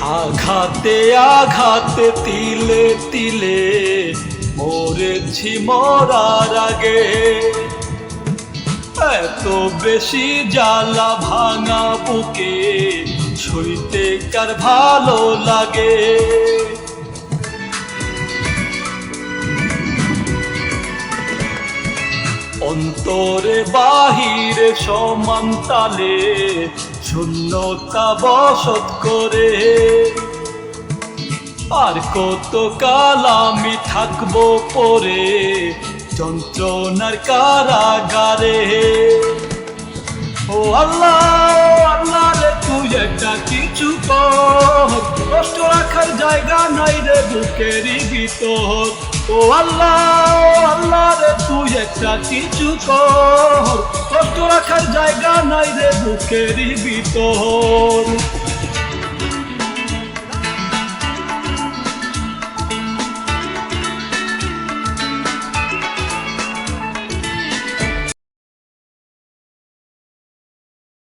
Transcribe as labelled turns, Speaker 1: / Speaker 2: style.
Speaker 1: আঘাতে আঘাতে, তিলে তিলে, মরেছি মরার আগে। এত বেশি জ্বালা ভাঙা বুকে ছুঁইতে কার ভালো লাগে? অন্তরে বাহিরে সমান তালে শূন্যতা বসত করে আর কত কাল আমি থাকব পরে? যন্ত্রণার কারাগারে। ও আল্লাহ আল্লাহ রে, তুই একটা কিছু কষ্ট রাখার জায়গা নাই রে, বুকেরই ভিতর। ও আল্লাহ আল্লাহ রে, তুই একটা কিছু কষ্ট রাখার জায়গা নাই রে, বুকেরই ভিতর।